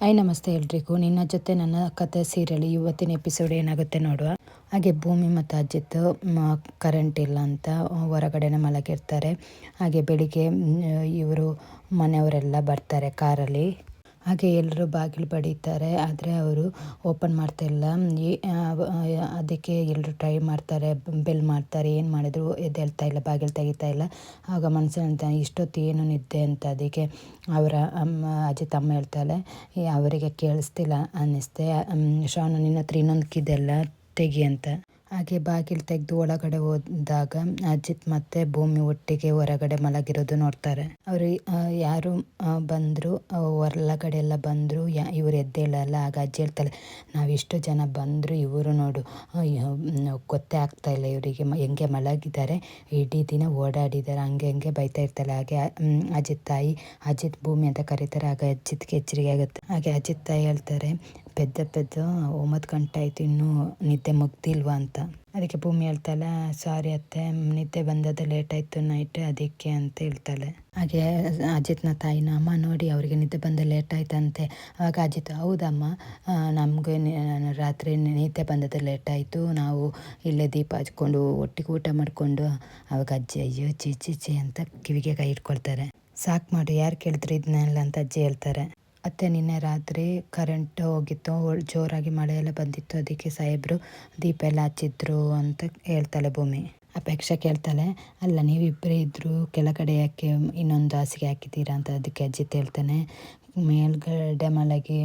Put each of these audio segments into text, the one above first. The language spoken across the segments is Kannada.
ಹಾಯ್, ನಮಸ್ತೆ ಎಲ್ರಿಗೂ. ನಿನ್ನ ಜೊತೆ ನನ್ನ ಕತೆ ಸೀರಿಯಲ್ ಇವತ್ತಿನ ಎಪಿಸೋಡ್ ಏನಾಗುತ್ತೆ ನೋಡುವ? ಹಾಗೆ ಭೂಮಿ ಮತ್ತು ಅಜಿತ್ ಕರೆಂಟ್ ಇಲ್ಲ ಅಂತ ಹೊರಗಡೆನೇ ಮಲಗಿರ್ತಾರೆ. ಹಾಗೆ ಬೆಳಿಗ್ಗೆ ಇವರು ಮನೆಯವರೆಲ್ಲ ಬರ್ತಾರೆ ಕಾರಲ್ಲಿ. ಹಾಗೆ ಎಲ್ಲರೂ ಬಾಗಿಲು ಬಡಿತಾರೆ. ಆದರೆ ಅವರು ಓಪನ್ ಮಾಡ್ತಾಯಿಲ್ಲ ಅದಕ್ಕೆ ಎಲ್ಲರೂ ಟ್ರೈ ಮಾಡ್ತಾರೆ ಬೆಲ್ ಮಾಡ್ತಾರೆ, ಏನು ಮಾಡಿದ್ರು ಎದ್ದೇಳ್ತಾ ಇಲ್ಲ, ಬಾಗಿಲು ತೆಗಿತಾ ಇಲ್ಲ. ಆಗ ಮನಸ್ಸಿನಂತ ಇಷ್ಟೊತ್ತು ಏನು ನಿದ್ದೆ? ಅಂತ ಅದಕ್ಕೆ ಅವರ ಅಮ್ಮ, ಅಜ್ಜಿ, ತಮ್ಮ ಹೇಳ್ತಾಳೆ ಅವರಿಗೆ ಕೇಳಿಸ್ತಿಲ್ಲ, ಅನ್ನಿಸ್ತೆ. ಶಾನು ನಿನ್ನ ಹತ್ರ ಇನ್ನೊಂದು ಕಿದೆಲ್ಲ ತೆಗಿ, ಅಂತ. ಹಾಗೆ ಬಾಗಿಲು ತೆಗೆದು ಒಳಗಡೆ ಹೋದಾಗ ಅಜಿತ್ ಮತ್ತೆ ಭೂಮಿ ಒಟ್ಟಿಗೆ ಹೊರಗಡೆ ಮಲಗಿರೋದು ನೋಡ್ತಾರೆ. ಅವರು ಯಾರು ಬಂದರು ಹೊರಗಡೆ ಎಲ್ಲ ಬಂದರು, ಯಾ, ಇವರು ಎದ್ದೇಳಲ್ಲ ಆಗ ಅಜ್ಜಿ ಹೇಳ್ತಾಳೆ ನಾವಿಷ್ಟು ಜನ ಬಂದರು, ಇವರು ನೋಡು ಗೊತ್ತೇ ಆಗ್ತಾ ಇಲ್ಲ ಇವರಿಗೆ ಹೆಂಗೆ ಮಲಗಿದ್ದಾರೆ, ಇಡೀ ದಿನ ಓಡಾಡಿದ್ದಾರೆ, ಹಂಗೆ ಹಂಗೆ ಬೈತಾ ಇರ್ತಾಳೆ ಹಾಗೆ ಅಜಿತ್ ತಾಯಿ, ಅಜಿತ್ ಭೂಮಿ ಅಂತ ಕರೀತಾರೆ, ಆಗ ಅಜಿತ್ಗೆ ಎಚ್ಚರಿಕೆ ಆಗುತ್ತೆ. ಹಾಗೆ ಅಜಿತ್ ತಾಯಿ ಹೇಳ್ತಾರೆ ಪೆದ್ದ ಒಂಬತ್ತು ಗಂಟೆ ಆಯಿತು, ಇನ್ನೂ ನಿದ್ದೆ ಮುಗ್ದಿಲ್ವಾ ಅಂತ. ಅದಕ್ಕೆ ಭೂಮಿ ಹೇಳ್ತಾಳೆ, ಸಾರಿ ಅತ್ತೆ, ನಿದ್ದೆ ಬಂದದ್ದು ಲೇಟ್ ಆಯಿತು ನೈಟ್ ಅದಕ್ಕೆ ಅಂತ ಹೇಳ್ತಾಳೆ. ಹಾಗೆ ಅಜಿತ್ನ ತಾಯಿನ ಅಮ್ಮ ನೋಡಿ, ಅವರಿಗೆ ನಿದ್ದೆ ಬಂದ ಲೇಟ್ ಆಯ್ತಂತೆ. ಆವಾಗ ಅಜಿತ್, ಹೌದಮ್ಮ ನಮಗೆ ರಾತ್ರಿ ನಿದ್ದೆ ಬಂದದ್ದು ಲೇಟ್ ಆಯಿತು, ನಾವು ಇಲ್ಲೇ ದೀಪ ಹಚ್ಕೊಂಡು, ಒಟ್ಟಿಗೆ ಊಟ ಮಾಡಿಕೊಂಡು. ಅವಾಗ ಅಜ್ಜಿ, ಅಯ್ಯೋ ಚಿ ಚಿ ಅಂತ ಕಿವಿಗೆ ಕೈ ಇಟ್ಕೊಳ್ತಾರೆ ಸಾಕು ಮಾಡಿ, ಯಾರು ಕೇಳಿದ್ರು ಇದನ್ನೆಲ್ಲ ಅಂತ ಅಜ್ಜಿ ಹೇಳ್ತಾರೆ. ಅತ್ತೆ ನಿನ್ನೆ ರಾತ್ರಿ ಕರೆಂಟ್ ಹೋಗಿತ್ತು ಜೋರಾಗಿ ಮಳೆ ಎಲ್ಲ ಬಂದಿತ್ತು, ಅದಕ್ಕೆ ಸಾಹೇಬರು ದೀಪ ಎಲ್ಲ ಹಚ್ಚಿದ್ರು ಅಂತ ಹೇಳ್ತಾಳೆ ಭೂಮಿ. ಅಪೇಕ್ಷೆ ಕೇಳ್ತಾಳೆ, ಅಲ್ಲ ನೀವಿಬ್ಬರೇ ಇದ್ದರು ಕೆಳಗಡೆ ಯಾಕೆ ಇನ್ನೊಂದು ಹಾಸಿಗೆ ಹಾಕಿದ್ದೀರಾ? ಅಂತ ಅದಕ್ಕೆ ಅಜ್ಜಿ ಹೇಳ್ತಾನೆ, ಮೇಲ್ಗಡೆ ಮಲಗಿ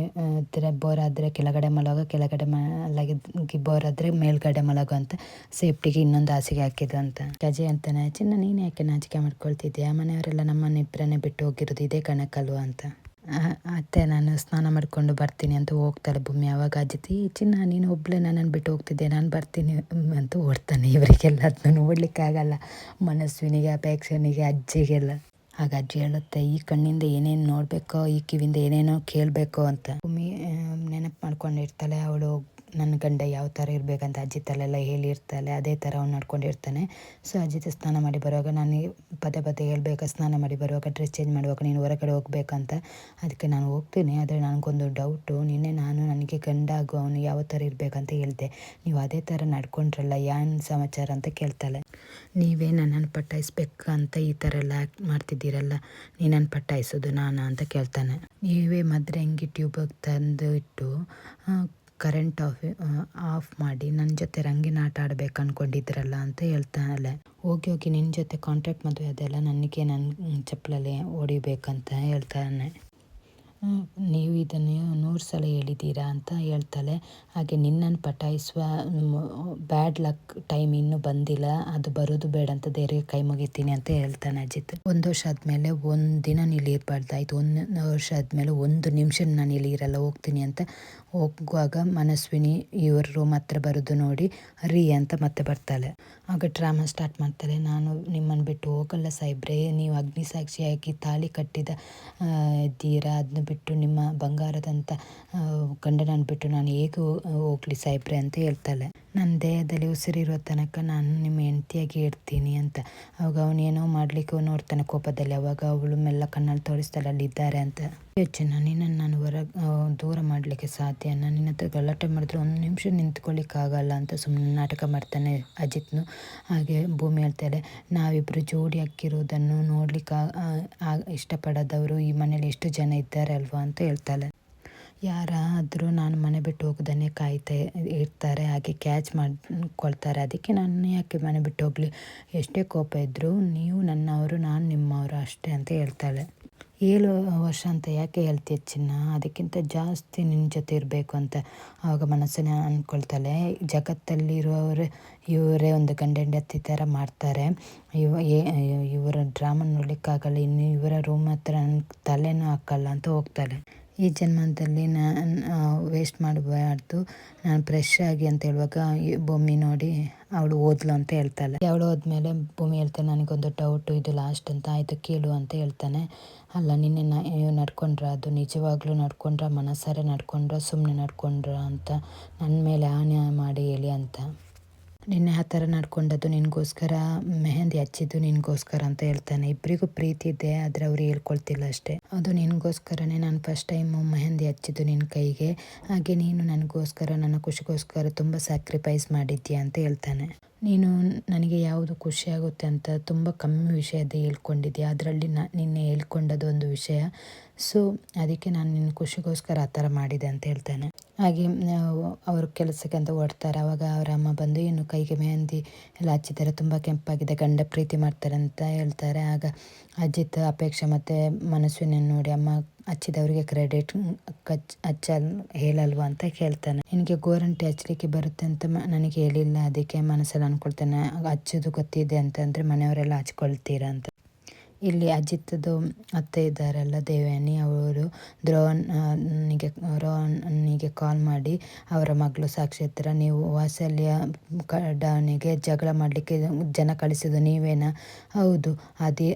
ಬೋರ್ ಆದರೆ ಕೆಳಗಡೆ ಮಲಗ, ಕೆಳಗಡೆ ಮಲಗಿ ಬೋರ್ ಆದರೆ ಮೇಲ್ಗಡೆ ಮಲಗು ಅಂತ ಸೇಫ್ಟಿಗೆ ಇನ್ನೊಂದು ಹಾಸಿಗೆ ಹಾಕಿದ್ದು ಅಂತ. ಅಜ್ಜಿ ಅಂತಾನೆ, ಚಿನ್ನ, ನೀನು ಯಾಕೆ ನಾಚಿಕೆ ಮಾಡ್ಕೊಳ್ತಿದ್ಯಾ? ಮನೆಯವರೆಲ್ಲ ನಮ್ಮನ್ನಿಬ್ಬರನ್ನೇ ಬಿಟ್ಟು ಹೋಗಿರೋದು ಇದೇ ಕಣಕ್ಕಲ್ವ ಅಂತ. ಅತ್ತೆ, ನಾನು ಸ್ನಾನ ಮಾಡಿಕೊಂಡು ಬರ್ತೀನಿ ಅಂತ ಹೋಗ್ತಾಳೆ ಭೂಮಿ. ಅವಾಗ ಅಜ್ಜಿ ಚಿನ್ನ, ನೀನು ಒಬ್ಬಳೇ ನನ್ನನ್ನು ಬಿಟ್ಟು ಹೋಗ್ತಿದ್ದೆ, ನಾನು ಬರ್ತೀನಿ ಅಂತ ಓಡ್ತಾನೆ. ಇವರಿಗೆಲ್ಲ ಅದನ್ನ ನೋಡಲಿಕ್ಕಾಗಲ್ಲ. ಮನಸ್ವಿನಿಗೆ, ಅಪೇಕ್ಷನಿಗೆ, ಅಜ್ಜಿಗೆಲ್ಲ. ಆಗ ಅಜ್ಜಿ ಹೇಳುತ್ತೆ, ಈ ಕಣ್ಣಿಂದ ಏನೇನು ನೋಡಬೇಕೋ, ಈ ಕಿವಿಯಿಂದ ಏನೇನೋ ಕೇಳಬೇಕೋ ಅಂತ. ಭೂಮಿ ನೆನಪು ಮಾಡ್ಕೊಂಡಿರ್ತಾಳೆ. ಅವಳು ನನ್ನ ಗಂಡ ಯಾವ ಥರ ಇರಬೇಕಂತ ಅಜ್ಜಿ ತಲೆಲ್ಲ ಹೇಳಿರ್ತಾಳೆ ಅದೇ ಥರ ಅವ್ನು ನಡ್ಕೊಂಡಿರ್ತಾನೆ ಸೊ ಅಜ್ಜಿ ಸ್ನಾನ ಮಾಡಿ ಬರುವಾಗ ನಾನು ಪದೇ ಪದೇ ಹೇಳ್ಬೇಕು, ಸ್ನಾನ ಮಾಡಿ ಬರುವಾಗ ಡ್ರೆಸ್ ಚೇಂಜ್ ಮಾಡುವಾಗ ನೀನು ಹೊರಗಡೆ ಹೋಗ್ಬೇಕಂತ. ಅದಕ್ಕೆ ನಾನು ಹೋಗ್ತೀನಿ, ಆದರೆ ನನಗೊಂದು ಡೌಟು ನಿನ್ನೆ ನಾನು ನನಗೆ ಗಂಡ ಆಗು ಅವನು ಯಾವ ಥರ ಇರಬೇಕಂತ ಹೇಳಿದೆ. ನೀವು ಅದೇ ಥರ ನಡ್ಕೊಂಡ್ರಲ್ಲ, ಏನು ಸಮಾಚಾರ ಅಂತ ಕೇಳ್ತಾಳೆ. ನೀವೇ ನನ್ನನ್ನು ಅಂತ ಈ ಥರ ಎಲ್ಲ ಆ್ಯಕ್ಟ್ ಮಾಡ್ತಿದ್ದೀರಲ್ಲ ನೀನನ್ನು ಪಟ್ಟಾಯಿಸೋದು ನಾನು ಅಂತ ಕೇಳ್ತಾನೆ. ನೀವೇ ಮದ್ರೆ ಹೆಂಗೆ ಟ್ಯೂಬಾಗಿ ತಂದು ಇಟ್ಟು ಕರೆಂಟ್ ಆಫ್ ಆಫ್ ಮಾಡಿ ನನ್ನ ಜೊತೆ ರಂಗಿನ ಆಟ ಆಡ್ಬೇಕು ಅಂದ್ಕೊಂಡಿದ್ರಲ್ಲ ಅಂತ ಹೇಳ್ತಾನಲ್ಲ ಹೋಗಿ ಹೋಗಿ ನಿನ್ನ ಜೊತೆ ಕಾಂಟ್ರಾಕ್ಟ್ ಮದುವೆ ಅದೆಲ್ಲ ನನಗೆ ನನ್ನ ಚಪ್ಪಲಲ್ಲಿ ಹೊಡಿಬೇಕಂತ ಹೇಳ್ತಾನೆ. ನೀವು ಇದನ್ನು ನೂರು ಸಲ ಹೇಳಿದ್ದೀರಾ ಅಂತ ಹೇಳ್ತಾಳೆ. ಹಾಗೆ ನಿನ್ನನ್ನು ಪಟಾಯಿಸುವ ಬ್ಯಾಡ್ ಲಕ್ ಟೈಮ್ ಇನ್ನೂ ಬಂದಿಲ್ಲ. ಅದು ಬರೋದು ಬೇಡ ಅಂತ ದೇವರಿಗೆ ಕೈ ಮುಗಿತೀನಿ ಅಂತ ಹೇಳ್ತಾನೆ ಅಜಿತ್. ಒಂದು ವರ್ಷ ಆದಮೇಲೆ ಒಂದು ದಿನ ನೀನು ಇರಬಾರ್ದಾಯ್ತು ಒಂದು ವರ್ಷ ಆದಮೇಲೆ ಒಂದು ನಿಮಿಷ ನಾನು ಇಲ್ಲಿ ಇರಲ್ಲ, ಹೋಗ್ತೀನಿ ಅಂತ ಹೋಗುವಾಗ ಮನಸ್ವಿನಿ ಇವ್ರ ರೂಮ್ ಹತ್ರ ಬರೋದು ನೋಡಿ, ರೀ ಅಂತ ಮತ್ತೆ ಬರ್ತಾಳೆ. ಆಗ ಡ್ರಾಮಾ ಸ್ಟಾರ್ಟ್ ಮಾಡ್ತಾಳೆ. ನಾನು ನಿಮ್ಮನ್ನು ಬಿಟ್ಟು ಹೋಗಲ್ಲ ಸೈಬ್ರೆ ನೀವು ಅಗ್ನಿ ಸಾಕ್ಷಿಯಾಗಿ ತಾಳಿ ಕಟ್ಟಿದ ಇದ್ದೀರಾ? ಅದನ್ನ ಬಿಟ್ಟು ನಿಮ್ಮ ಬಂಗಾರದಂಥ ಗಂಡನನ್ನು ಬಿಟ್ಟು ನಾನು ಹೇಗೆ ಹೋಗ್ಲಿ ಸಾಹೇಬ್ರೆ ಅಂತ ಹೇಳ್ತಾಳೆ. ನನ್ನ ದೇಹದಲ್ಲಿ ಉಸಿರಿರೋ ತನಕ ನಾನು ನಿಮ್ಮ ಹೆಂಡತಿಯಾಗಿ ಇರ್ತೀನಿ ಅಂತ. ಅವಾಗ ಅವನೇನೋ ಮಾಡಲಿಕ್ಕೆ ನೋಡ್ತಾನೆ ಕೋಪದಲ್ಲಿ. ಅವಾಗ ಅವಳು ಮೆಲ್ಲ ಕಣ್ಣಲ್ಲಿ ತೋರಿಸ್ತಾಳೆ ಅಲ್ಲಿದ್ದಾರೆ ಅಂತ. ಯೋಚನೆ, ನಿನ್ನನ್ನು ನಾನು ಹೊರ ದೂರ ಮಾಡಲಿಕ್ಕೆ ಸಾಧ್ಯ? ನಾನು ನಿನ್ನ ಹತ್ರ ಗಲಾಟೆ ಮಾಡಿದ್ರೆ ಒಂದು ನಿಮಿಷ ನಿಂತ್ಕೊಳ್ಳಿಕ್ಕಾಗಲ್ಲ ಅಂತ ಸುಮ್ಮನೆ ನಾಟಕ ಮಾಡ್ತಾನೆ ಅಜಿತ್ನು. ಹಾಗೆ ಭೂಮಿ ಹೇಳ್ತಾಳೆ ನಾವಿಬ್ಬರು ಜೋಡಿ ಹಾಕಿರೋದನ್ನು ನೋಡ್ಲಿಕ್ಕೆ ಇಷ್ಟಪಡೋದವರು ಈ ಮನೇಲಿ ಎಷ್ಟು ಜನ ಇದ್ದಾರೆ ಅಲ್ವಾ ಅಂತ ಹೇಳ್ತಾಳೆ ಯಾರಾದರೂ ನಾನು ಮನೆ ಬಿಟ್ಟು ಹೋಗೋದನ್ನೇ ಕಾಯ್ತಾ ಇರ್ತಾರೆ, ಹಾಗೆ ಕ್ಯಾಚ್ ಮಾಡ್ಕೊಳ್ತಾರೆ. ಅದಕ್ಕೆ ನಾನು ಯಾಕೆ ಮನೆ ಬಿಟ್ಟು ಹೋಗಲಿ? ಎಷ್ಟೇ ಕೋಪ ಇದ್ದರೂ ನೀವು ನನ್ನವರು, ನಾನು ನಿಮ್ಮವರು ಅಷ್ಟೇ ಅಂತ ಹೇಳ್ತಾಳೆ. ಏಳು ವರ್ಷ ಅಂತ ಯಾಕೆ ಹೇಳ್ತೀಯ ಚಿನ್ನ? ಅದಕ್ಕಿಂತ ಜಾಸ್ತಿ ನಿನ್ನ ಜೊತೆ ಇರಬೇಕು ಅಂತ ಆವಾಗ ಮನಸ್ಸನ್ನ ಅಂದ್ಕೊಳ್ತಾಳೆ ಜಗತ್ತಲ್ಲಿರುವವರು ಇವರೇ ಒಂದು ಗಂಡ ಥರ ಮಾಡ್ತಾರೆ. ಇವ ಇವರ ಡ್ರಾಮಾ ನೋಡಲಿಕ್ಕಾಗಲ್ಲ, ಇನ್ನು ಇವರ ರೂಮ್ ಹತ್ರ ತಲೆನೂ ಹಾಕಲ್ಲ ಅಂತ ಹೋಗ್ತಾಳೆ. ಈ ಜನ್ಮದಲ್ಲಿ ನಾನು ವೇಸ್ಟ್ ಮಾಡಬಾರ್ದು. ನಾನು ಫ್ರೆಶ್ ಆಗಿ ಅಂತ ಹೇಳುವಾಗ ಭೂಮಿ ನೋಡಿ ಅವಳು ಓದ್ಲು ಅಂತ ಹೇಳ್ತಾಳೆ. ಅವಳು ಹೋದ್ಮೇಲೆ ಭೂಮಿ ಹೇಳ್ತಾನೆ ನನಗೊಂದು ಡೌಟು ಇದು ಲಾಸ್ಟ್ ಅಂತ ಆಯಿತು, ಕೇಳು ಅಂತ ಹೇಳ್ತಾನೆ. ಅಲ್ಲ, ನಿನ್ನೆ ನೀವು ನಡ್ಕೊಂಡ್ರ, ಅದು ನಿಜವಾಗ್ಲೂ ನಡ್ಕೊಂಡ್ರ ಮನಸಾರೆ ನಡ್ಕೊಂಡ್ರ ಸುಮ್ಮನೆ ನಡ್ಕೊಂಡ್ರ ಅಂತ ನನ್ನ ಮೇಲೆ ಆನೆ ಮಾಡಿ ಹೇಳಿ ಅಂತ. ನಿನ್ನೆ ಆ ಥರ ನಡ್ಕೊಂಡದ್ದು, ನಿನಗೋಸ್ಕರ ಮೆಹಂದಿ ಹಚ್ಚಿದ್ದು, ನಿನಗೋಸ್ಕರ ಅಂತ ಹೇಳ್ತಾನೆ. ಇಬ್ಬರಿಗೂ ಪ್ರೀತಿ ಇದೆ, ಆದರೆ ಅವ್ರು ಹೇಳ್ಕೊಳ್ತಿಲ್ಲ ಅಷ್ಟೇ. ಅದು ನಿನಗೋಸ್ಕರನೇ ನಾನು ಫಸ್ಟ್ ಟೈಮು ಮೆಹಂದಿ ಹಚ್ಚಿದ್ದು ನಿನ್ನ ಕೈಗೆ. ಹಾಗೆ ನೀನು ನನಗೋಸ್ಕರ, ನನ್ನ ಖುಷಿಗೋಸ್ಕರ ತುಂಬ ಸ್ಯಾಕ್ರಿಫೈಸ್ ಮಾಡಿದ್ಯಾ ಅಂತ ಹೇಳ್ತಾನೆ. ನೀನು ನನಗೆ ಯಾವುದು ಖುಷಿ ಆಗುತ್ತೆ ಅಂತ ತುಂಬ ಕಮ್ಮಿ ವಿಷಯದ ಹೇಳ್ಕೊಂಡಿದ್ಯಾ? ಅದರಲ್ಲಿ ನಾ, ನಿನ್ನೆ ಹೇಳ್ಕೊಂಡದ್ದು ಒಂದು ವಿಷಯ. ಸೊ ಅದಕ್ಕೆ ನಾನು ನಿನ್ನ ಖುಷಿಗೋಸ್ಕರ ಆ ಥರ ಮಾಡಿದೆ ಅಂತ ಹೇಳ್ತಾನೆ. ಹಾಗೆ ಅವರು ಕೆಲಸಕ್ಕೆ ಅಂತ ಹೊಡ್ತಾರೆ ಆವಾಗ ಅವರ ಅಮ್ಮ ಬಂದು ಏನು ಕೈಗೆ ಮೆಹಂದಿ ಎಲ್ಲ ಹಚ್ಚಿದ್ದಾರೆ. ತುಂಬ ಕೆಂಪಾಗಿದೆ. ಗಂಡ ಪ್ರೀತಿ ಮಾಡ್ತಾರೆ ಅಂತ ಹೇಳ್ತಾರೆ. ಆಗ ಅಜಿತ್ ಅಪೇಕ್ಷೆ ಮತ್ತು ಮನಸ್ಸಿನ ನೋಡಿ, ಅಮ್ಮ, ಹಚ್ಚಿದವರಿಗೆ ಕ್ರೆಡಿಟ್ ಕಚ್ ಹಚ್ಚಲ್ ಹೇಳಲ್ವಾ? ಅಂತ ಕೇಳ್ತಾನೆ. ನಿನಗೆ ಗೋರಂಟಿ ಹಚ್ಚಲಿಕ್ಕೆ ಬರುತ್ತೆ ಅಂತ ನನಗೆ ಹೇಳಿಲ್ಲ. ಅದಕ್ಕೆ ಮನಸ್ಸಲ್ಲಿ ಅಂದ್ಕೊಳ್ತಾನೆ ಹಚ್ಚೋದು ಗೊತ್ತಿದೆ ಅಂತಂದರೆ ಮನೆಯವರೆಲ್ಲ ಹಚ್ಕೊಳ್ತೀರಾ? ಅಂತ. ಇಲ್ಲಿ ಅಜಿತ್ದು ಅತ್ತೆ ಇದ್ದಾರಲ್ಲ ದೇವಯಾನಿ, ಅವರು ದ್ರೋಣನಿಗೆ ರೋಹನ್ನಿಗೆ ಕಾಲ್ ಮಾಡಿ ಅವರ ಮಗಳು ಸಾಕ್ಷಿ ಹತ್ರ ನೀವು ವಾತ್ಸಲ್ಯ ಕಡಾವಣೆಗೆ ಜಗಳ ಮಾಡಲಿಕ್ಕೆ ಜನ ಕಳಿಸಿದ್ದು ನೀವೇನಾ? ಹೌದು, ಅದೇ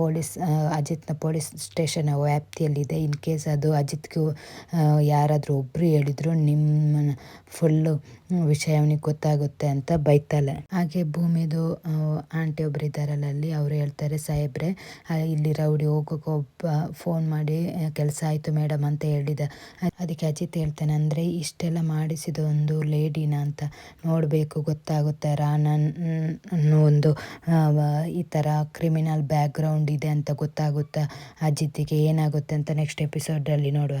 ಪೊಲೀಸ್ ಅಜಿತ್ನ ಪೊಲೀಸ್ ಸ್ಟೇಷನ್ ವ್ಯಾಪ್ತಿಯಲ್ಲಿದೆ. ಇನ್ ಕೇಸ್ ಅದು ಅಜಿತ್ಗೂ ಯಾರಾದರೂ ಒಬ್ಬರು ಹೇಳಿದ್ರು ನಿಮ್ಮ ಫುಲ್ಲು ವಿಷಯ ಗೊತ್ತಾಗುತ್ತೆ ಅಂತ ಬೈತಾಳೆ. ಹಾಗೆ ಭೂಮಿದು ಆಂಟಿ ಅಲ್ಲಿ, ಅವ್ರು ಹೇಳ್ತಾರೆ ಸಾಹೇಬ್ರೆ ಆ, ಇಲ್ಲಿ ರೌಡಿ ಹೋಗೋಕೆ ಒಬ್ಬ ಫೋನ್ ಮಾಡಿ ಕೆಲಸ ಆಯಿತು ಮೇಡಮ್ ಅಂತ ಹೇಳಿದ. ಅದಕ್ಕೆ ಅಜಿತ್ ಹೇಳ್ತಾನೆ ಅಂದರೆ ಇಷ್ಟೆಲ್ಲ ಮಾಡಿಸಿದ ಒಂದು ಲೇಡಿನ ಅಂತ ನೋಡಬೇಕು ಗೊತ್ತಾಗುತ್ತೆ. ಅನ್ನೋ ಒಂದು ಈ ಥರ ಕ್ರಿಮಿನಲ್ ಬ್ಯಾಕ್ಗ್ರೌಂಡ್ ಇದೆ ಅಂತ ಗೊತ್ತಾಗುತ್ತಾ? ಅಜಿತ್ಗೆ ಏನಾಗುತ್ತೆ ಅಂತ ನೆಕ್ಸ್ಟ್ ಎಪಿಸೋಡಲ್ಲಿ ನೋಡುವ.